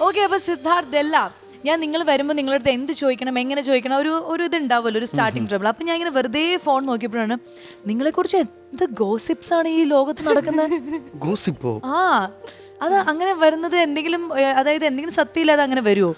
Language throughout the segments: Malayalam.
ഓക്കെ അപ്പൊ സിദ്ധാർത്ഥ് എല്ലാം ഞാൻ നിങ്ങൾ വരുമ്പോൾ നിങ്ങളുടെ അടുത്ത് എന്ത് ചോദിക്കണം എങ്ങനെ ചോദിക്കണം ഒരു ഒരു ഇത് ഉണ്ടാവുമല്ലോ ഒരു സ്റ്റാർട്ടിങ് ട്രബിൾ അപ്പൊ ഞാൻ ഇങ്ങനെ വെറുതെ ഫോൺ നോക്കിയപ്പോഴാണ് നിങ്ങളെ കുറിച്ച് എന്ത് ഗോസിപ്സ് ആണ് ഈ ലോകത്ത് നടക്കുന്നത്? ഗോസിപ്പോ ആ അത് അങ്ങനെ വരുന്നത് എന്തെങ്കിലും അതായത് എന്തെങ്കിലും സത്യമില്ലാതെ അങ്ങനെ വരുമോ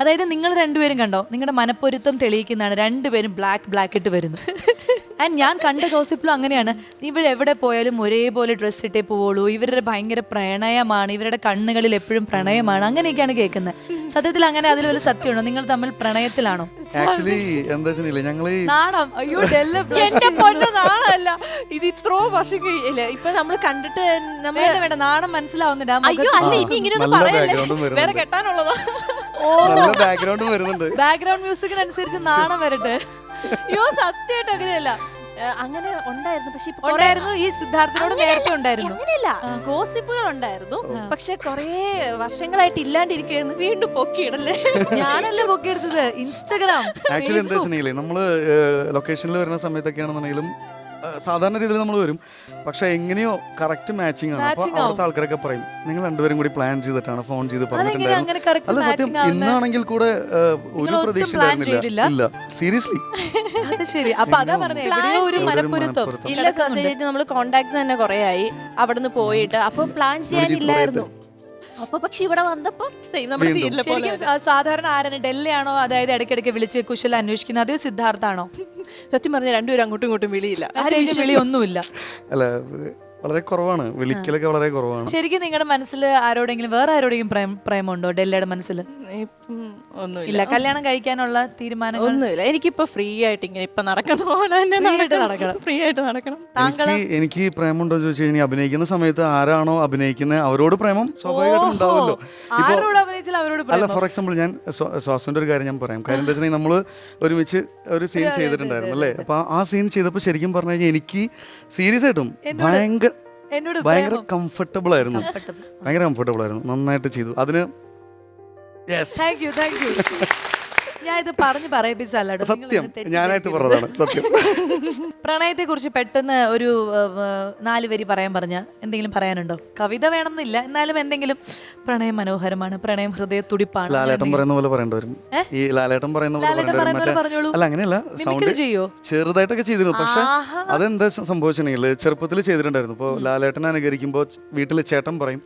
അതായത് നിങ്ങൾ രണ്ടുപേരും കണ്ടോ നിങ്ങളുടെ മനപ്പൊരുത്തം തെളിയിക്കുന്നതാണ് രണ്ടുപേരും ബ്ലാക്ക് ബ്ലാക്ക് ഇട്ട് വരുന്നു ആൻഡ് ഞാൻ കണ്ട ഗോസിപ്പിലും അങ്ങനെയാണ്. ഇവർ എവിടെ പോയാലും ഒരേപോലെ ഡ്രസ്സ് ഇട്ടേ പോവുള്ളൂ. ഇവരുടെ ഭയങ്കര പ്രണയമാണ്. ഇവരുടെ കണ്ണുകളിൽ എപ്പോഴും പ്രണയമാണ്. അങ്ങനെയൊക്കെയാണ് കേൾക്കുന്നത്. സത്യത്തിൽ അങ്ങനെ അതിലൊരു സത്യമുണ്ടോ? നിങ്ങൾ തമ്മിൽ പ്രണയത്തിലാണോ? ആക്ച്വലി എന്താ ഞങ്ങൾ നാണം. അയ്യോ ഡെല്ല എന്റെ പൊന്നു നാളല്ല ഇത് ഇത്രയും വർഷം കഴിയില്ല ഇപ്പൊ നമ്മൾ കണ്ടിട്ട് വേണ്ട വേണ്ട. നാണം മനസ്സിലാവുന്നുണ്ട്. അയ്യോ അല്ല ഇനി ഇങ്ങനെ ഒന്നും നല്ല പറയല്ലേ വേറെ. കെട്ടാനുള്ളതാ. നല്ല ബാക്ക്ഗ്രൗണ്ട് വരുന്നുണ്ട്. ബാക്ക്ഗ്രൗണ്ട് മ്യൂസിക്കിനനുസരിച്ച് നാണം വരട്ടെ. അയ്യോ സത്യമായിട്ട് അങ്ങനെയല്ല. അങ്ങനെ ഉണ്ടായിരുന്നു. പക്ഷെ ഉണ്ടായിരുന്നു. ഈ സിദ്ധാർത്ഥനോട് നേരത്തെ ഉണ്ടായിരുന്നു. അങ്ങനെയല്ല. ഗോസിപ്പുകൾ ഉണ്ടായിരുന്നു. പക്ഷെ കൊറേ വർഷങ്ങളായിട്ട് ഇല്ലാണ്ടിരിക്കുന്നു വീണ്ടും പൊക്കിയിടല്ലേ? ഞാനല്ലേ പൊക്കിയെടുത്തത്? ഇൻസ്റ്റഗ്രാം ആക്ച്വലി എന്താ വെച്ചിട്ടുണ്ടെങ്കിൽ നമ്മൾ ലൊക്കേഷനിൽ വരുന്ന സമയത്തൊക്കെയാണെന്നുണ്ടെങ്കിലും സാധാരണ രീതിയിൽ നമ്മൾ വരും. പക്ഷെ എങ്ങനെയോ കറക്റ്റ് മാച്ചിങ് ആണ്. അപ്പൊ അവിടുത്തെ ആൾക്കാരൊക്കെ പറയും നിങ്ങൾ രണ്ടുപേരും കൂടി പ്ലാൻ ചെയ്തിട്ടാണ് ഫോൺ ചെയ്ത് പറഞ്ഞിട്ടുണ്ടായിരുന്നു. അല്ല സത്യം? ഇന്നാണെങ്കിൽ കൂടെ ഒരു പ്രതീക്ഷ ഉണ്ടായിരുന്നില്ല. ചെയ്തില്ല? ഇല്ല സീരിയസ്ലി അത് ശരി. അപ്പൊ അതാ ഒരു മനപ്പൊരുത്തം. ഇല്ല നമ്മൾ കോണ്ടാക്ട്സ് തന്നെ കൊറേ ആയി അവിടുന്ന് പോയിട്ട്. അപ്പൊ പ്ലാൻ ചെയ്യാനില്ലായിരുന്നു. അപ്പൊ പക്ഷെ ഇവിടെ വന്നപ്പോ സെയിം നമ്മുടെ വീണ്ടും. പോലെ ശരിക്കും സ- സാധാരണ ആരാണ് ഡെല്ലയാണോ അതായത് ഇടയ്ക്കിടയ്ക്ക് വിളിച്ച് കുശല അന്വേഷിക്കുന്നത് അതോ സിദ്ധാർത്ഥാണോ? സത്യം പറഞ്ഞ രണ്ടുപേരും അങ്ങോട്ടും ഇങ്ങോട്ടും വിളിയില്ല. ആരെയും വിളി ഒന്നുമില്ല അല്ല വളരെ കുറവാണ്. വിളിക്കലൊക്കെ വളരെ കുറവാണ്. ശരിക്കും നിങ്ങളുടെ മനസ്സിൽ ആരോടെങ്കിലും വേറെ ആരോടെങ്കിലും പ്രേം പ്രേമുണ്ടോ? ഡെല്ലയുടെ മനസ്സിൽ ഒന്നുമില്ല. ഇല്ല കല്യാണം കഴിക്കാനുള്ള തീരുമാനം ഒന്നുമില്ല. എനിക്കിപ്പോ ഫ്രീ ആയിട്ട് ഇങ്ങനെ ഇപ്പൊ നടക്കുന്ന പോലെ തന്നെ നടക്കണം. ഫ്രീ ആയിട്ട് നടക്കണം. എനിക്ക് എനിക്ക് പ്രേമുണ്ടോ എന്ന് ചോദിച്ചു കഴിഞ്ഞാൽ അഭിനയിക്കുന്ന സമയത്ത് ആരാണോ അഭിനയിക്കുന്നത് അവരോട് പ്രേമം സ്വാഭാവികമായിട്ടും ഉണ്ടാവുമല്ലോ. ഇപ്പൊ ആരോട് അവരോട് അല്ല ഫോർ എക്സാമ്പിൾ ഞാൻ ശ്വാസന്റെ ഒരു കാര്യം ഞാൻ പറയാം. കാര്യം എന്താ വെച്ചിട്ടുണ്ടെങ്കിൽ നമ്മൾ ഒരുമിച്ച് ഒരു സീൻ ചെയ്തിട്ടുണ്ടായിരുന്നു അല്ലേ? അപ്പൊ ആ സീൻ ചെയ്തപ്പോൾ ശരിക്കും പറഞ്ഞു കഴിഞ്ഞാൽ എനിക്ക് സീരിയസ് ആയിട്ടും ഭയങ്കര ഭയങ്കര കംഫർട്ടബിൾ ആയിരുന്നു. ഭയങ്കര കംഫർട്ടബിൾ ആയിരുന്നു. നന്നായിട്ട് ചെയ്തു. അതിന് yes thank you thank you ഞാൻ ഇത് പറഞ്ഞു പറയിപ്പിച്ചല്ലോ സത്യം. ഞാനായിട്ട് പറഞ്ഞതാണ്. സത്യം. പ്രണയത്തെ കുറിച്ച് പെട്ടെന്ന് ഒരു നാല് വരി പറയാൻ പറഞ്ഞ എന്തെങ്കിലും പറയാനുണ്ടോ? കവിത വേണമെന്നില്ല. എന്നാലും എന്തെങ്കിലും പ്രണയം മനോഹരമാണ്. പ്രണയം ഹൃദയ തുടിപ്പാണ് ലാലേട്ടൻ പറയുന്ന പോലെ പറയേണ്ടി വരും. ഈ ലാലേട്ടൻ പറയുന്ന പോലെ. അല്ല അങ്ങനെയല്ല. സൗണ്ട് ചെയ്യോ? ചെറുതായിട്ടൊക്കെ ചെയ്തിരുന്നു. പക്ഷെ അതെന്താ സംഭവിച്ചിട്ടുണ്ടെങ്കിൽ ചെറുപ്പത്തിൽ ചെയ്തിട്ടുണ്ടായിരുന്നു. ഇപ്പോൾ ലാലേട്ടനെ അനുകരിക്കുമ്പോൾ വീട്ടിൽ ചേട്ടൻ പറയും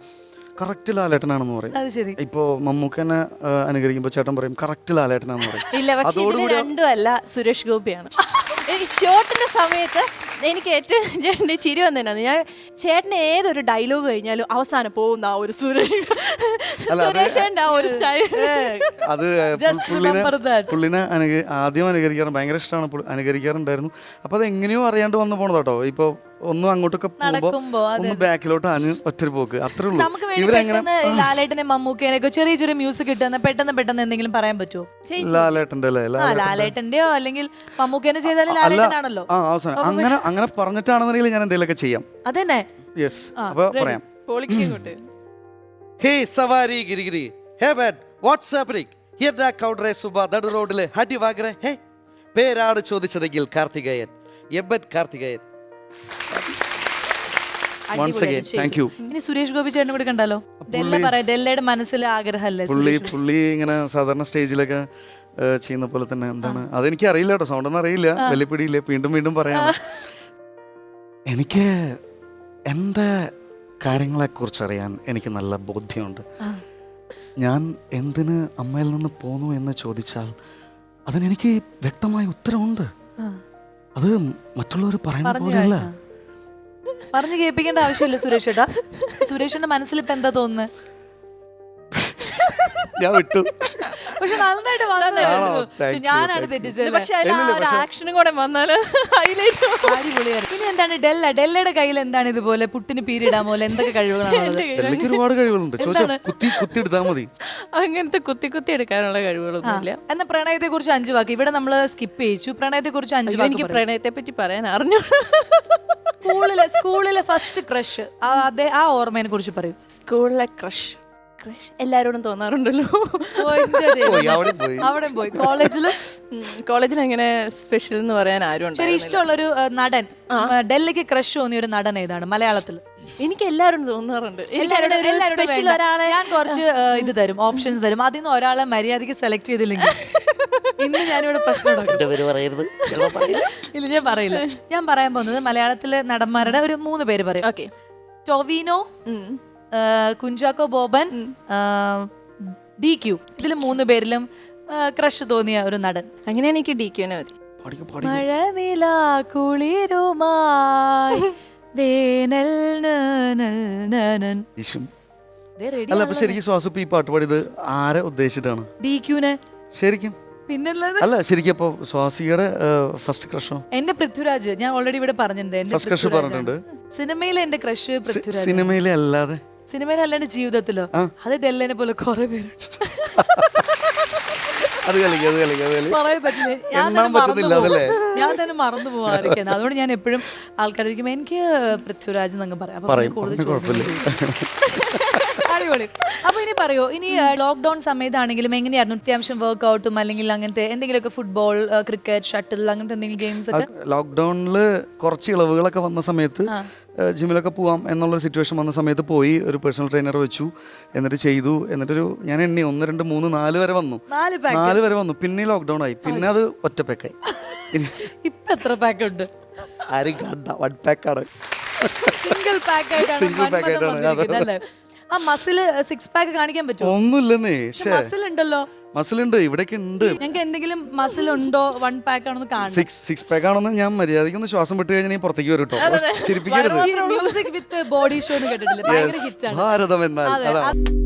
കറക്റ്റ് ലാലേട്ടനാണെന്ന് പറയും. അത് ശരി. ഇപ്പോ മമ്മൂക്കനെ ആ, അനുകരിക്കുമ്പോൾ ചേട്ടൻ പറയും കറക്റ്റ് ലാലേട്ടനാണെന്ന് പറയും. ഇല്ല പക്ഷെ ഇതിൽ രണ്ടും അല്ല സുരേഷ് ഗോപിയാണ്. ഈ ഷോട്ടിന്റെ സമയത്ത് എനിക്ക് ഏറ്റവും ചിരി വന്നതിനാണ് ഞാൻ ചേട്ടന് ഏതൊരു ഡയലോഗ് കഴിഞ്ഞാലും അവസാനം പോകുന്ന ആ ഒരു സുരേഷന്റെ ആ ഒരു സ്റ്റൈൽ അത് പുള്ളിനെ പുള്ളിനെ അനുക ആദ്യം അനുകരിക്കാറ് ഭയങ്കര ഇഷ്ടമാണ് അനുകരിക്കാറുണ്ടായിരുന്നു. അപ്പൊ അത് എങ്ങനെയോ അറിയാണ്ട് വന്നു പോണത് കേട്ടോ ഇപ്പൊ ഒന്നും അങ്ങോട്ടൊക്കെ പോകുമ്പോ ഒന്ന് ബാക്കിലോട്ട് അന് ഒറ്റ പോക്ക്. അത്രേ ഉള്ളൂ. ഇവരെങ്ങനെ ലാലേട്ടനെ മമ്മൂക്കേനെയൊക്കെ ചെറിയ ചെറിയ മ്യൂസിക് കിട്ടുന്ന പെട്ടെന്ന് പെട്ടെന്ന് എന്തെങ്കിലും പറയാൻ പറ്റുമോ ലാലേട്ടന്റെ അല്ലേ? ലാലേട്ടന്റെയോ അല്ലെങ്കിൽ മമ്മൂക്കേനെ ചെയ്താലും അല്ല ലാലേട്ടനാണല്ലോ. ആ അവസാനം. അങ്ങനെ അങ്ങനെ പറഞ്ഞിട്ടാണെന്നുണ്ടെങ്കിൽ ഞാൻ എന്തെങ്കിലുമൊക്കെ ചെയ്യാം. അതന്നെ. യെസ് അപ്പോൾ പറയാം. ഹേ സവാരി ഗിരിഗിരി. ഹേ ബാഡ് ദ എന്താ കൗഡറെ സുബ? നട് റോഡിലെ ഹടി വാഗ്ര ഹേ? പേരാണ് ചോദിച്ചതെങ്കിൽ കാർത്തികേയൻ. എബൻ കാർത്തികേയൻ. അഗൈൻ താങ്ക് യു ഇനി സുരേഷ് ഗോപി ചേട്ടനെ കൂടി കണ്ടാലോ? ഡെല്ല പറയാ ഡെല്ലയുടെ മനസ്സിലെ ആഗ്രഹമല്ലേ പുള്ളി പുള്ളി ഇങ്ങനെ സാധാരണ സ്റ്റേജിലൊക്കെ ഏഹ്, ചെയ്യുന്ന പോലെ തന്നെ എന്താണ്? അതെനിക്ക് അറിയില്ല കേട്ടോ സൗണ്ട് ഒന്നും അറിയില്ല. വലിയ വീണ്ടും വീണ്ടും പറയാം. എനിക്ക് എന്റെ കാര്യങ്ങളെക്കുറിച്ച് അറിയാൻ എനിക്ക് നല്ല ബോധ്യമുണ്ട്. ഞാൻ എന്തിന് അമ്മയിൽ നിന്ന് പോന്നു എന്ന് ചോദിച്ചാൽ അതിനെനിക്ക് വ്യക്തമായ ഉത്തരവുണ്ട് അത് മറ്റുള്ളവർ പറയുന്ന പോലെയല്ല. പറഞ്ഞു കേൾപ്പിക്കേണ്ട ആവശ്യമില്ല സുരേഷ് ഏട്ടാ. സുരേഷിന്റെ മനസ്സിൽ ഇപ്പൊ എന്താ തോന്നുന്നത് ഞാൻ വിട്ടു. പക്ഷെ നന്നായിട്ട് വന്നതായിരുന്നു. ആണോ? പക്ഷെ ഞാനാണ് തെറ്റിച്ചത്. പക്ഷെ അതിൽ ആ ഒരു ആക്ഷനും കൂടെ വന്നാൽ ഹൈലൈറ്റ് അടിപൊളിയായിരുന്നു. പിന്നെ എന്താണ് ഡെല്ല? ഡെല്ലയുടെ കയ്യിൽ എന്താണ് ഇതുപോലെ പുട്ടിന് പീരിടാൻ പോലെ എന്തൊക്കെ കഴിവുകളാണുള്ളത് എനിക്ക് ഒരുപാട് കഴിവുകളുണ്ട്. ചോദിച്ചാൽ കുത്തി കുത്തി എടുത്താൽ മതി. അങ്ങനത്തെ കുത്തി കുത്തി എടുക്കാനുള്ള കഴിവുകളൊന്നുമില്ല എന്നാ പ്രണയത്തെ കുറിച്ച് അഞ്ചു വാക്ക്. ഇവിടെ നമ്മൾ സ്കിപ്പ് ചെയ്യിച്ചു. പ്രണയത്തെ കുറിച്ച് അഞ്ചു വാക്ക് എനിക്ക് പ്രണയത്തെ പറ്റി പറയാൻ അറിഞ്ഞു സ്കൂളിലെ സ്കൂളിലെ ഫസ്റ്റ് ക്രഷ് അതെ ആ ഓർമ്മയെ കുറിച്ച് പറയൂ. സ്കൂളിലെ ക്രഷ് ക്രഷ് എല്ലാവരോടും തോന്നാറുണ്ടല്ലോ. ഓ, എന്റെ പോയി അവിടെ പോയി. കോളേജിൽ കോളേജിൽ അങ്ങനെ സ്പെഷ്യൽ എന്ന് പറയാൻ ആരും ശരി ഇഷ്ടമുള്ള ഒരു നടൻ. ഡൽഹിക്ക് ക്രഷ് തോന്നിയ ഒരു നടൻ ഏതാണ്? മലയാളത്തിൽ എനിക്ക് എല്ലാവരും തോന്നാറുണ്ട്. ഒരാളെ ഞാൻ കുറച്ച് ഇത് തരും ഓപ്ഷൻസ് തരും. അതിൽ നിന്ന് ഒരാളെ മര്യാദയ്ക്ക് സെലക്ട് ചെയ്തില്ലെങ്കിൽ ഇന്ന് ഞാനിവിടെ പ്രശ്നം. ഇല്ല ഞാൻ പറയില്ല. ഞാൻ പറയാൻ പോകുന്നത് മലയാളത്തിലെ നടന്മാരുടെ ഒരു മൂന്ന് പേര് പറയും. Okay Tovino Kunchacko Boban D Q ഇതിൽ മൂന്ന് പേരിലും ക്രഷ് തോന്നിയ ഒരു നടൻ. അങ്ങനെയാണ് എനിക്ക് ഡി ക്യൂനെ മതി മഴ നില കുളിരുമായി വേനൽ നനൻ. അല്ല അപ്പൊ ശരിക്കും ശ്വാസപ്പ് ഈ പാട്ട് പാടിയത് ആരെ ഉദ്ദേശിച്ചിട്ടാണ്? ഡി ക്യൂനെ ശരിക്കും. പിന്നല്ലാതെ? അല്ല ശരിക്കും അപ്പൊ സ്വാസിയുടെ ഫസ്റ്റ് ക്രഷോ എന്റെ പൃഥ്വിരാജ് ഞാൻ ഓൾറെഡി ഇവിടെ പറഞ്ഞിട്ടുണ്ട്. സിനിമയിലെ എന്റെ ക്രഷ് സിനിമയിലെ അല്ലാതെ? സിനിമയിൽ അല്ലാണ്ട് ജീവിതത്തിലോ അത് ഡെല്ലിനെ പോലെ കുറെ പേരുണ്ട്. അത് കളിക്കും അത് കളിക്കും അത് കളിക്കും. പറയാൻ പറ്റില്ല ഞാൻ തന്നെ മറന്നു പോവാറൊക്കെയാണ് അതുകൊണ്ട് ഞാൻ എപ്പോഴും ആൾക്കാരായിരിക്കും എനിക്ക് പൃഥ്വിരാജ് എന്നങ്ങ് പറയാം. കുഴപ്പമില്ല. അടിപൊളി. അപ്പൊ ഇനി പറയോ ഇനി ലോക്ക്ഡൌൺ സമയത്താണെങ്കിലും എങ്ങനെയായിരുന്നു അത്യാവശ്യം വർക്ക്ഔട്ടും അല്ലെങ്കിൽ അങ്ങനത്തെ എന്തെങ്കിലുമൊക്കെ ഫുട്ബോൾ ക്രിക്കറ്റ് ഷട്ടിൽ അങ്ങനത്തെ എന്തെങ്കിലും ഗെയിംസ് ഒക്കെ? ലോക്ക്ഡൌണിൽ കുറച്ച് ഇളവുകളൊക്കെ വന്ന സമയത്ത് ജിമ്മിലൊക്കെ പോവാം എന്നുള്ളൊരു സിറ്റുവേഷൻ വന്ന സമയത്ത് പോയി ഒരു പേഴ്സണൽ ട്രെയിനർ വെച്ചു. എന്നിട്ട് ചെയ്തു. എന്നിട്ടൊരു ഞാൻ എണ്ണി. ഒന്ന് രണ്ട് മൂന്ന് നാല് വരെ വന്നു. നാല് വരെ വന്നു. പിന്നെ ലോക്ക്ഡൗൺ ആയി. പിന്നെ അത് ഒറ്റ പാക്കായി ഇപ്പൊ എത്ര പാക്ക് ഉണ്ട്? ആരും കണ്ട. വൺ പാക്കാണ് സിംഗിൾ പാക്ക് ആയിട്ടാണ്. ആ മസിൽ സിക്സ് പാക്ക് കാണിക്കാൻ പറ്റുമോ? ഒന്നുമില്ലെന്നേ. മസിൽ ഉണ്ടല്ലോ. മസിലുണ്ട് ഇവിടെയൊക്കെ ഉണ്ട് ഞങ്ങൾക്ക് എന്തെങ്കിലും മസിൽ ഉണ്ടോ വൺ പാക്ക് ആണെന്ന് കാണാം സിക്സ് സിക്സ് പാക്ക് ആണെന്ന് ഞാൻ മര്യാദയ്ക്ക് ഒന്ന് ശ്വാസം വിട്ട് കഴിഞ്ഞാൽ ഞാൻ പുറത്തേക്ക് വരും കേട്ടോ ചിരിപ്പിക്കരുത്. മ്യൂസിക് വിത്ത് ബോഡി ഷോ എന്ന് കേട്ടിട്ടില്ല? ഭയങ്കര Yes, ഹിറ്റാണ് ഭാരതം എന്നാൽ അതെ. അതാണ്. അത്